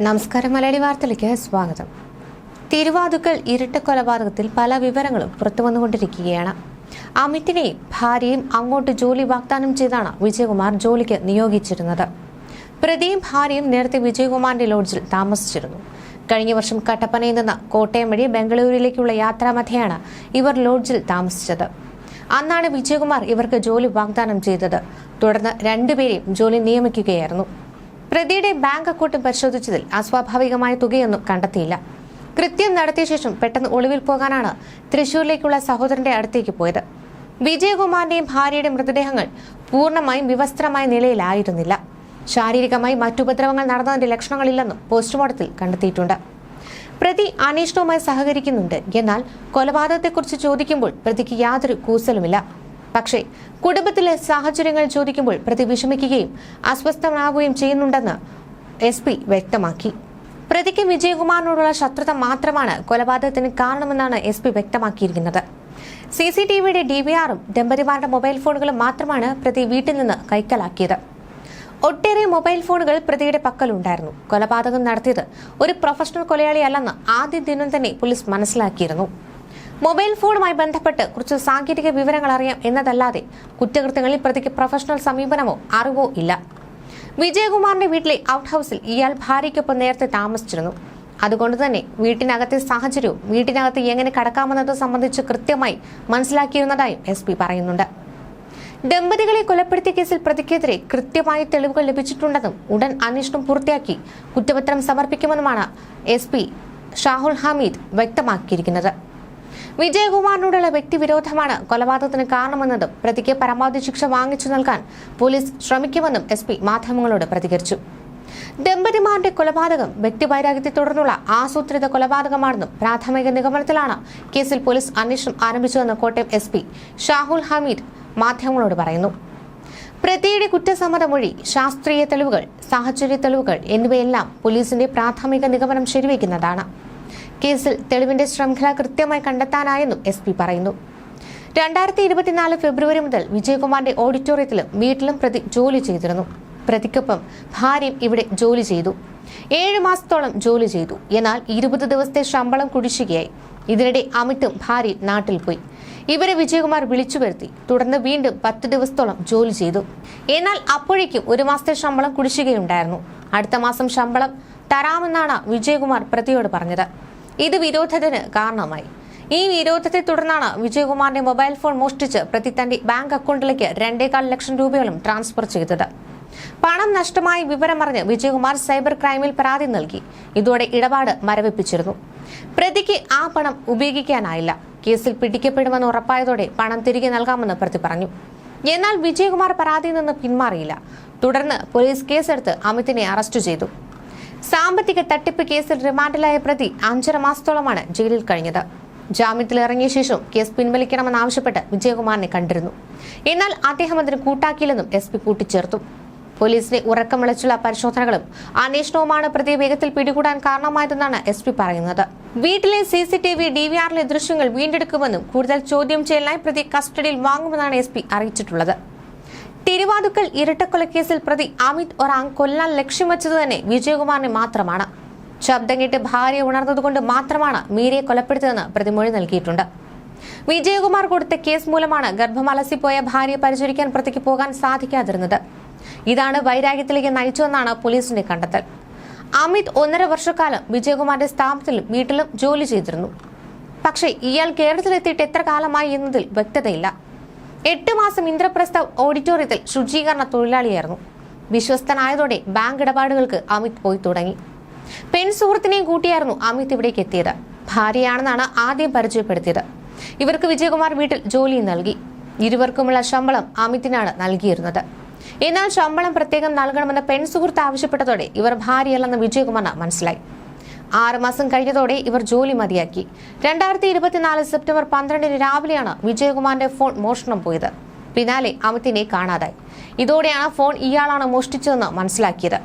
നമസ്കാരം മലയാളി വാർത്തയിലേക്ക് സ്വാഗതം. തിരുവാതുക്കൽ ഇരട്ട കൊലപാതകത്തിൽ പല വിവരങ്ങളും പുറത്തു വന്നുകൊണ്ടിരിക്കുകയാണ്. അമിതിനെയും ഭാര്യയും അങ്ങോട്ട് ജോലി വാഗ്ദാനം ചെയ്താണ് വിജയകുമാർ ജോലിക്ക് നിയോഗിച്ചിരുന്നത്. പ്രതിയും ഭാര്യയും നേരത്തെ വിജയകുമാറിന്റെ ലോഡ്ജിൽ താമസിച്ചിരുന്നു. കഴിഞ്ഞ വർഷം കട്ടപ്പനയിൽ നിന്ന് കോട്ടയം വഴി ബംഗളൂരുവിലേക്കുള്ള യാത്രാമധ്യയാണ് ഇവർ ലോഡ്ജിൽ താമസിച്ചത്. അന്നാണ് വിജയകുമാർ ഇവർക്ക് ജോലി വാഗ്ദാനം ചെയ്തത്. തുടർന്ന് രണ്ടുപേരെയും ജോലി നിയമിക്കുകയായിരുന്നു. പ്രതിയുടെ ബാങ്ക് അക്കൗണ്ട് പരിശോധിച്ചതിൽ അസ്വാഭാവികമായ തുകയൊന്നും കണ്ടെത്തിയില്ല. കൃത്യം നടത്തിയ ശേഷം പെട്ടെന്ന് ഒളിവിൽ പോകാനാണ് തൃശൂരിലേക്കുള്ള സഹോദരന്റെ അടുത്തേക്ക് പോയത്. വിജയകുമാറിന്റെയും ഭാര്യയുടെ മൃതദേഹങ്ങൾ പൂർണമായും വിവസ്ത്രമായ നിലയിലായിരുന്നില്ല. ശാരീരികമായി മറ്റുപദ്രവങ്ങൾ നടന്നതിന്റെ ലക്ഷണങ്ങളില്ലെന്നും പോസ്റ്റ്മോർട്ടത്തിൽ കണ്ടെത്തിയിട്ടുണ്ട്. പ്രതി അന്വേഷണവുമായി സഹകരിക്കുന്നുണ്ട്. എന്നാൽ കൊലപാതകത്തെക്കുറിച്ച് ചോദിക്കുമ്പോൾ പ്രതിക്ക് യാതൊരു കൂസലുമില്ല. പക്ഷേ കുടുംബത്തിലെ സാഹചര്യങ്ങൾ ചോദിക്കുമ്പോൾ പ്രതി വിഷമിക്കുകയും അസ്വസ്ഥനാവുകയും ചെയ്യുന്നുണ്ടെന്ന് എസ് പി വ്യക്തമാക്കി. പ്രതിക്ക് വിജയകുമാറിനോടുള്ള ശത്രുത മാത്രമാണ് കൊലപാതകത്തിന് കാരണമെന്നാണ് എസ് പി വ്യക്തമാക്കിയിരിക്കുന്നത്. സി സി ടി വിയുടെ ഡി വി ആറും ദമ്പതിമാരുടെ മൊബൈൽ ഫോണുകളും മാത്രമാണ് പ്രതി വീട്ടിൽ നിന്ന് കൈക്കലാക്കിയത്. ഒട്ടേറെ മൊബൈൽ ഫോണുകൾ പ്രതിയുടെ പക്കലുണ്ടായിരുന്നു. കൊലപാതകം നടത്തിയത് ഒരു പ്രൊഫഷണൽ കൊലയാളിയല്ലെന്ന് ആദ്യ ദിനം തന്നെ പോലീസ് മനസ്സിലാക്കിയിരുന്നു. മൊബൈൽ ഫോണുമായി ബന്ധപ്പെട്ട് കുറച്ച് സാങ്കേതിക വിവരങ്ങൾ അറിയാം എന്നതല്ലാതെ കുറ്റകൃത്യങ്ങളിൽ പ്രതിക്ക് പ്രൊഫഷണൽ സമീപനമോ അറിവോ ഇല്ല. വിജയകുമാറിന്റെ വീട്ടിലെ ഔട്ട് ഹൗസിൽ ഇയാൾ ഭാര്യയ്ക്കൊപ്പം നേരത്തെ താമസിച്ചിരുന്നു. അതുകൊണ്ട് തന്നെ വീട്ടിനകത്തെ സാഹചര്യവും വീട്ടിനകത്ത് എങ്ങനെ കടക്കാമെന്നത് സംബന്ധിച്ച് കൃത്യമായി മനസ്സിലാക്കിയിരുന്നതായും എസ് പി പറയുന്നുണ്ട്. ദമ്പതികളെ കൊലപ്പെടുത്തിയ കേസിൽ പ്രതിക്കെതിരെ കൃത്യമായ തെളിവുകൾ ലഭിച്ചിട്ടുണ്ടെന്നും ഉടൻ അന്വേഷണം പൂർത്തിയാക്കി കുറ്റപത്രം സമർപ്പിക്കുമെന്നുമാണ് എസ് പി ഷാഹുൽ ഹമീദ് വ്യക്തമാക്കിയിരിക്കുന്നത്. വിജയകുമാറിനോടുള്ള വ്യക്തിവിരോധമാണ് കൊലപാതകത്തിന് കാരണമെന്നതും പ്രതിക്ക് പരമാവധി ശിക്ഷ വാങ്ങിച്ചു നൽകാൻ പോലീസ് ശ്രമിക്കുമെന്നും എസ് പി മാധ്യമങ്ങളോട് പ്രതികരിച്ചു. ദമ്പതിമാരുടെ കൊലപാതകം വ്യക്തിവൈരാഗ്യത്തെ തുടർന്നുള്ള ആസൂത്രിത കൊലപാതകമാണെന്നും പ്രാഥമിക നിഗമനത്തിലാണ് കേസിൽ പോലീസ് അന്വേഷണം ആരംഭിച്ചതെന്ന് കോട്ടയം എസ് പി ഷാഹുൽ ഹമീദ് മാധ്യമങ്ങളോട് പറയുന്നു. പ്രതിയുടെ കുറ്റസമ്മത മൊഴി ശാസ്ത്രീയ തെളിവുകൾ സാഹചര്യ തെളിവുകൾ എന്നിവയെല്ലാം പോലീസിന്റെ പ്രാഥമിക നിഗമനം ശരിവയ്ക്കുന്നതാണ് കേസിൽ തെളിവിന്റെ ശൃംഖല കൃത്യമായി കണ്ടെത്താനായെന്നും എസ് പി പറയുന്നു. രണ്ടായിരത്തി ഇരുപത്തിനാല് ഫെബ്രുവരി മുതൽ വിജയകുമാറിന്റെ ഓഡിറ്റോറിയത്തിലും വീട്ടിലും പ്രതി ജോലി ചെയ്തിരുന്നു. പ്രതിക്കൊപ്പം ഭാര്യയും ഇവിടെ ജോലി ചെയ്തു. ഏഴു മാസത്തോളം ജോലി ചെയ്തു. എന്നാൽ ഇരുപത് ദിവസത്തെ ശമ്പളം കുടിശ്ശികയായി. ഇതിനിടെ അമിതും ഭാര്യയും നാട്ടിൽ പോയി. ഇവരെ വിജയകുമാർ വിളിച്ചു വരുത്തി. തുടർന്ന് വീണ്ടും പത്ത് ദിവസത്തോളം ജോലി ചെയ്തു. എന്നാൽ അപ്പോഴേക്കും ഒരു മാസത്തെ ശമ്പളം കുടിശ്ശികയുണ്ടായിരുന്നു. അടുത്ത മാസം ശമ്പളം തരാമെന്നാണ് വിജയകുമാർ പ്രതിയോട് പറഞ്ഞത്. ഇത് വിരോധത്തിന് കാരണമായി. ഈ വിരോധത്തെ തുടർന്നാണ് വിജയകുമാറിന്റെ മൊബൈൽ ഫോൺ മോഷ്ടിച്ച് പ്രതി തന്റെ ബാങ്ക് അക്കൗണ്ടിലേക്ക് രണ്ടേകാൽ ലക്ഷം രൂപയോളം ട്രാൻസ്ഫർ ചെയ്തത്. പണം നഷ്ടമായ വിവരമറിഞ്ഞ് വിജയകുമാർ സൈബർ ക്രൈമിൽ പരാതി നൽകി. ഇതോടെ ഇടപാട് മരവിപ്പിച്ചിരുന്നു. പ്രതിക്ക് ആ പണം ഉപയോഗിക്കാനായില്ല. കേസിൽ പിടിക്കപ്പെടുമെന്ന് ഉറപ്പായതോടെ പണം തിരികെ നൽകാമെന്ന് പ്രതി പറഞ്ഞു. എന്നാൽ വിജയകുമാർ പരാതിയിൽ നിന്ന് പിന്മാറിയില്ല. തുടർന്ന് പോലീസ് കേസെടുത്ത് അമിതിനെ അറസ്റ്റ് ചെയ്തു. സാമ്പത്തിക തട്ടിപ്പ് കേസിൽ റിമാൻഡിലായ പ്രതി അഞ്ചര മാസത്തോളമാണ് ജയിലിൽ കഴിഞ്ഞത്. ജാമ്യത്തിൽ ഇറങ്ങിയ ശേഷം കേസ് പിൻവലിക്കണമെന്നാവശ്യപ്പെട്ട് വിജയകുമാറിനെ കണ്ടിരുന്നു. എന്നാൽ അദ്ദേഹം അതിന് കൂട്ടാക്കിയില്ലെന്നും എസ് പി കൂട്ടിച്ചേർത്തു. പോലീസിനെ ഉറക്കം വിളിച്ചുള്ള പരിശോധനകളും അന്വേഷണവുമാണ് പ്രതി വേഗത്തിൽ പിടികൂടാൻ കാരണമായതെന്നാണ് എസ് പി പറയുന്നത്. വീട്ടിലെ C C T V D V ആറിലെ ദൃശ്യങ്ങൾ വീണ്ടെടുക്കുമെന്നും കൂടുതൽ ചോദ്യം ചെയ്യലിനായി പ്രതി കസ്റ്റഡിയിൽ വാങ്ങുമെന്നാണ് എസ് പി അറിയിച്ചിട്ടുള്ളത്. തിരുവാതുക്കൽ ഇരട്ടക്കൊലക്കേസിൽ പ്രതി അമിത് ഒറാങ് കൊല്ലാൻ ലക്ഷ്യം വെച്ചത് തന്നെ വിജയകുമാറിനെ മാത്രമാണ്. ശബ്ദം കേട്ട് ഭാര്യ ഉണർന്നതുകൊണ്ട് മാത്രമാണ് മീരയെ കൊലപ്പെടുത്തിയതെന്ന് പ്രതിമൊഴി നൽകിയിട്ടുണ്ട്. വിജയകുമാർ കൊടുത്ത കേസ് മൂലമാണ് ഗർഭം അലസിപ്പോയ ഭാര്യയെ പരിചരിക്കാൻ പ്രതിക്ക് പോകാൻ സാധിക്കാതിരുന്നത്. ഇതാണ് വൈരാഗ്യത്തിലേക്ക് നയിച്ചതെന്നാണ് പോലീസിന്റെ കണ്ടെത്തൽ. അമിത് ഒന്നര വർഷക്കാലം വിജയകുമാറിന്റെ സ്ഥാപനത്തിലും വീട്ടിലും ജോലി ചെയ്തിരുന്നു. പക്ഷേ ഇയാൾ കേരളത്തിലെത്തിയിട്ട് എത്ര കാലമായി എന്നതിൽ വ്യക്തതയില്ല. എട്ട് മാസം ഇന്ദ്രപ്രസ്ഥ ഓഡിറ്റോറിയത്തിൽ ശുചീകരണ തൊഴിലാളിയായിരുന്നു. വിശ്വസ്തനായതോടെ ബാങ്ക് ഇടപാടുകൾക്ക് അമിത് പോയി തുടങ്ങി. പെൺ സുഹൃത്തിനെയും കൂട്ടിയായിരുന്നു അമിത് ഇവിടേക്ക് എത്തിയത്. ഭാര്യയാണെന്നാണ് ആദ്യം പരിചയപ്പെടുത്തിയത്. ഇവർക്ക് വിജയകുമാർ വീട്ടിൽ ജോലി നൽകി. ഇരുവർക്കുമുള്ള ശമ്പളം അമിതിനാണ് നൽകിയിരുന്നത്. എന്നാൽ ശമ്പളം പ്രത്യേകം നൽകണമെന്ന് പെൺ സുഹൃത്ത് ആവശ്യപ്പെട്ടതോടെ ഇവർ ഭാര്യയല്ലെന്ന് വിജയകുമാറിന് മനസ്സിലായി. ആറുമാസം കഴിഞ്ഞതോടെ ഇവർ ജോലി മതിയാക്കി. രണ്ടായിരത്തി ഇരുപത്തിനാല് സെപ്റ്റംബർ പന്ത്രണ്ടിന് രാവിലെയാണ് വിജയകുമാറിന്റെ ഫോൺ മോഷണം പോയത്. പിന്നാലെ അമിതിനെ കാണാതായി. ഇതോടെയാണ് ഫോൺ ഇയാളാണ് മോഷ്ടിച്ചതെന്ന് മനസ്സിലാക്കിയത്.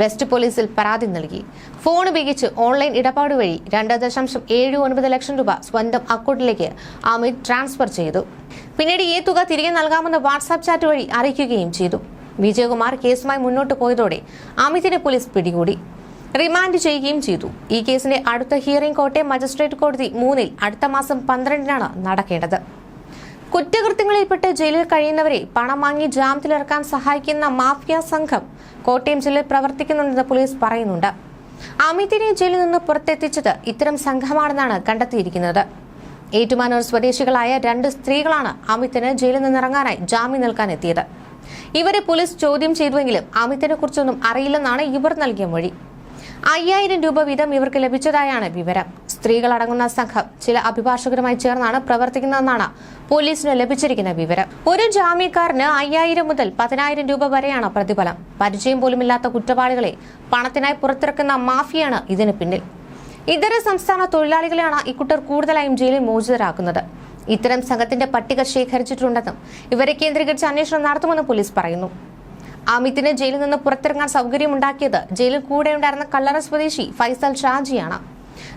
വെസ്റ്റ് പോലീസിൽ പരാതി നൽകി. ഫോൺ ഉപയോഗിച്ച് ഓൺലൈൻ ഇടപാട് വഴി രണ്ട് ദശാംശം ഏഴ് ഒൻപത് ലക്ഷം രൂപ സ്വന്തം അക്കൗണ്ടിലേക്ക് അമിത് ട്രാൻസ്ഫർ ചെയ്തു. പിന്നീട് ഈ തുക തിരികെ നൽകാമെന്ന് വാട്സാപ്പ് ചാറ്റ് വഴി അറിയിക്കുകയും ചെയ്തു. വിജയകുമാർ കേസുമായി മുന്നോട്ട് പോയതോടെ അമിതിനെ പോലീസ് പിടികൂടി. റിമാൻഡ് ചെയ്യുകയും ചെയ്തു. ഈ കേസിന്റെ അടുത്ത ഹിയറിംഗ് കോട്ടയം മജിസ്ട്രേറ്റ് കോടതി മൂന്നിൽ അടുത്ത മാസം പന്ത്രണ്ടിനാണ് നടക്കേണ്ടത്. കുറ്റകൃത്യങ്ങളിൽപ്പെട്ട് ജയിലിൽ കഴിയുന്നവരെ പണം വാങ്ങി ജാമ്യത്തിലിറക്കാൻ സഹായിക്കുന്ന മാഫിയ സംഘം കോട്ടയം ജില്ലയിൽ പ്രവർത്തിക്കുന്നുണ്ടെന്ന് പോലീസ് പറയുന്നുണ്ട്. അമിതിനെ ജയിലിൽ നിന്ന് പുറത്തെത്തിച്ചത് ഇത്തരം സംഘമാണെന്നാണ് കണ്ടെത്തിയിരിക്കുന്നത്. ഏറ്റുമാനൂർ സ്വദേശികളായ രണ്ട് സ്ത്രീകളാണ് അമിതിന് ജയിലിൽ നിന്നിറങ്ങാനായി ജാമ്യം നൽകാൻ എത്തിയത് ഇവരെ പോലീസ് ചോദ്യം ചെയ്തുവെങ്കിലും അമിതിനെ കുറിച്ചൊന്നും അറിയില്ലെന്നാണ് ഇവർ നൽകിയ മൊഴി. അയ്യായിരം രൂപ വീതം ഇവർക്ക് ലഭിച്ചതായാണ് വിവരം. സ്ത്രീകളടങ്ങുന്ന സംഘം ചില അഭിഭാഷകരുമായി ചേർന്നാണ് പ്രവർത്തിക്കുന്നതെന്നാണ് പോലീസിന് ലഭിച്ചിരിക്കുന്ന വിവരം. ഒരു ജാമ്യക്കാരന് അയ്യായിരം മുതൽ പതിനായിരം രൂപ വരെയാണ് പ്രതിഫലം. പരിചയം പോലുമില്ലാത്ത കുറ്റവാളികളെ പണത്തിനായി പുറത്തിറക്കുന്ന മാഫിയാണ് ഇതിന് പിന്നിൽ. ഇതര സംസ്ഥാന തൊഴിലാളികളെയാണ് ഇക്കൂട്ടർ കൂടുതലായും ജയിലിൽ മോചിതരാക്കുന്നത്. ഇത്തരം സംഘത്തിന്റെ പട്ടിക ശേഖരിച്ചിട്ടുണ്ടെന്നും ഇവരെ കേന്ദ്രീകരിച്ച് അന്വേഷണം നടത്തുമെന്നും പോലീസ് പറയുന്നു. അമിതിന് ജയിലിൽ നിന്ന് പുറത്തിറങ്ങാൻ സൗകര്യമുണ്ടാക്കിയത് ജയിലിൽ കൂടെയുണ്ടായിരുന്ന കല്ലറ സ്വദേശി ഫൈസൽ ഷാജിയാണ്.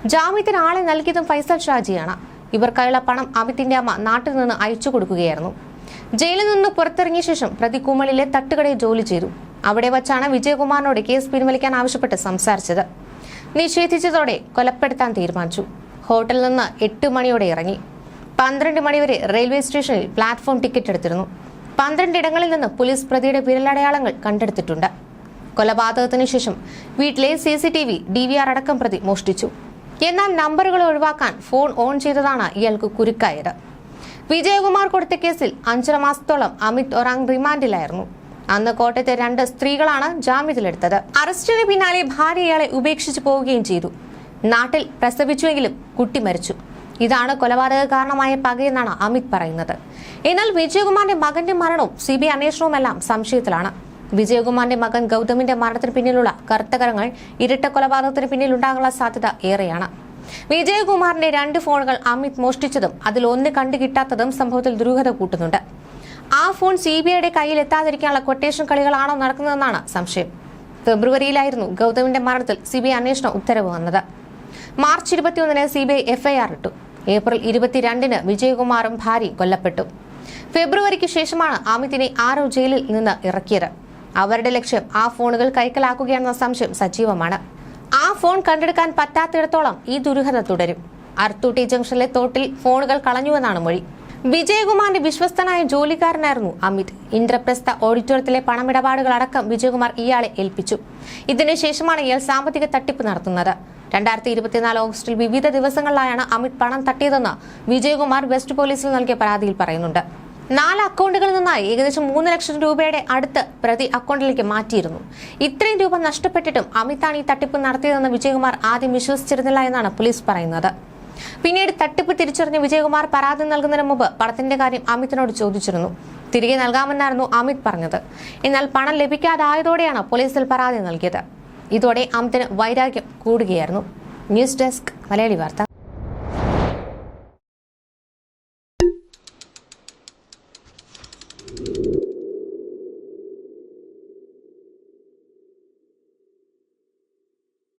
ജാമ്യത്തിന് ആളെ നൽകിയതും ഫൈസൽ ഷാജിയാണ്. ഇവർക്കായുള്ള പണം അമിതിന്റെ അമ്മ നാട്ടിൽ നിന്ന് അയച്ചു കൊടുക്കുകയായിരുന്നു. ജയിലിൽ നിന്ന് പുറത്തിറങ്ങിയ ശേഷം പ്രതി കുമളിലെ തട്ടുകടയിൽ ജോലി ചെയ്തു. അവിടെ വച്ചാണ് വിജയകുമാറിനോട് കേസ് പിൻവലിക്കാൻ ആവശ്യപ്പെട്ട് സംസാരിച്ചത്. നിഷേധിച്ചതോടെ കൊലപ്പെടുത്താൻ തീരുമാനിച്ചു. ഹോട്ടലിൽ നിന്ന് എട്ട് മണിയോടെ ഇറങ്ങി. പന്ത്രണ്ട് മണിവരെ റെയിൽവേ സ്റ്റേഷനിൽ പ്ലാറ്റ്ഫോം ടിക്കറ്റ് എടുത്തിരുന്നു. പന്ത്രണ്ട് ഇടങ്ങളിൽ നിന്ന് പോലീസ് പ്രതിയുടെ വിരലടയാളങ്ങൾ കണ്ടെടുത്തിട്ടുണ്ട്. കൊലപാതകത്തിന് ശേഷം വീട്ടിലെ C C T V D V R അടക്കം പ്രതി മോഷ്ടിച്ചു. എന്നാൽ നമ്പറുകൾ ഒഴിവാക്കാൻ ഫോൺ ഓൺ ചെയ്തതാണ് ഇയാൾക്ക് കുരുക്കായത്. വിജയകുമാർ കൊടുത്ത കേസിൽ അഞ്ചര മാസത്തോളം അമിത് ഒറാങ് റിമാൻഡിലായിരുന്നു. അന്ന് കോട്ടയത്തെ രണ്ട് സ്ത്രീകളാണ് ജാമ്യത്തിലെടുത്തത്. അറസ്റ്റിന് പിന്നാലെ ഭാര്യ ഇയാളെ ഉപേക്ഷിച്ചു പോവുകയും ചെയ്തു. നാട്ടിൽ പ്രസവിച്ചുവെങ്കിലും കുട്ടി മരിച്ചു. ഇതാണ് കൊലപാതക കാരണമായ പകയെന്നാണ് അമിത് പറയുന്നത്. എന്നാൽ വിജയകുമാറിന്റെ മകന്റെ മരണവും സി ബി അന്വേഷണവുമെല്ലാം സംശയത്തിലാണ്. വിജയകുമാറിന്റെ മകൻ ഗൗതമിന്റെ മരണത്തിന് പിന്നിലുള്ള കറുത്തകരങ്ങൾ ഇരട്ട കൊലപാതകത്തിന് പിന്നിൽ ഉണ്ടാകാനുള്ള സാധ്യത ഏറെയാണ്. വിജയകുമാറിന്റെ രണ്ട് ഫോണുകൾ അമിത് മോഷ്ടിച്ചതും അതിൽ ഒന്ന് കണ്ടു കിട്ടാത്തതും സംഭവത്തിൽ ദുരൂഹത കൂട്ടുന്നുണ്ട്. ആ ഫോൺ സി ബി ഐയുടെ കയ്യിൽ എത്താതിരിക്കാനുള്ള കൊട്ടേഷൻ കളികളാണോ നടക്കുന്നതെന്നാണ് സംശയം. ഫെബ്രുവരിയിലായിരുന്നു ഗൗതമിന്റെ മരണത്തിൽ സി ബി ഐ അന്വേഷണ ഉത്തരവ് വന്നത്. മാർച്ച് ഇരുപത്തിയൊന്നിന് സി ബി ഐ എഫ്ഐആർ ഇട്ടു. ഏപ്രിൽ ഇരുപത്തിരണ്ടിന് വിജയകുമാറും ഭാര്യ കൊല്ലപ്പെട്ടു. ഫെബ്രുവരിക്ക് ശേഷമാണ് അമിതിനെ ആരോ ജയിലിൽ നിന്ന് ഇറക്കിയത്. അവരുടെ ലക്ഷ്യം ആ ഫോണുകൾ കൈക്കലാക്കുകയാണെന്ന സംശയം സജീവമാണ്. ആ ഫോൺ കണ്ടെടുക്കാൻ പറ്റാത്തിടത്തോളം ഈ ദുരൂഹത തുടരും. അർത്തൂട്ടി ജംഗ്ഷനിലെ തോട്ടിൽ ഫോണുകൾ കളഞ്ഞുവെന്നാണ് മൊഴി. വിജയകുമാറിന്റെ വിശ്വസ്തനായ ജോലിക്കാരനായിരുന്നു അമിത്. ഇന്ദ്രപ്രസ്ഥ ഓഡിറ്റോറിയത്തിലെ പണമിടപാടുകളടക്കം വിജയകുമാർ ഇയാളെ ഏൽപ്പിച്ചു. ഇതിനുശേഷമാണ് ഇയാൾ സാമ്പത്തിക തട്ടിപ്പ് നടത്തുന്നത്. രണ്ടായിരത്തി ഇരുപത്തിനാല് ഓഗസ്റ്റിൽ വിവിധ ദിവസങ്ങളിലായാണ് അമിത് പണം തട്ടിയതെന്ന് വിജയകുമാർ വെസ്റ്റ് പോലീസിൽ നൽകിയ പരാതിയിൽ പറയുന്നുണ്ട്. നാല് അക്കൗണ്ടുകളിൽ നിന്നായി ഏകദേശം മൂന്ന് ലക്ഷം രൂപയുടെ അടുത്ത് പ്രതി അക്കൗണ്ടിലേക്ക് മാറ്റിയിരുന്നു. ഇത്രയും രൂപ നഷ്ടപ്പെട്ടിട്ടും അമിതാണ് ഈ തട്ടിപ്പ് നടത്തിയതെന്ന് വിജയകുമാർ ആദ്യം വിശ്വസിച്ചിരുന്നില്ല എന്നാണ് പോലീസ് പറയുന്നത്. പിന്നീട് തട്ടിപ്പ് തിരിച്ചറിഞ്ഞ വിജയകുമാർ പരാതി നൽകുന്നതിന് മുമ്പ് പണത്തിന്റെ കാര്യം അമിതിനോട് ചോദിച്ചിരുന്നു. തിരികെ നൽകാമെന്നായിരുന്നു അമിത് പറഞ്ഞത്. എന്നാൽ പണം ലഭിക്കാതായതോടെയാണ് പോലീസിൽ പരാതി നൽകിയത്. ഇതോടെ അമിതന് വൈരാഗ്യം കൂടുകയായിരുന്നു. ന്യൂസ് ഡെസ്ക് മലയാളി വാർത്ത.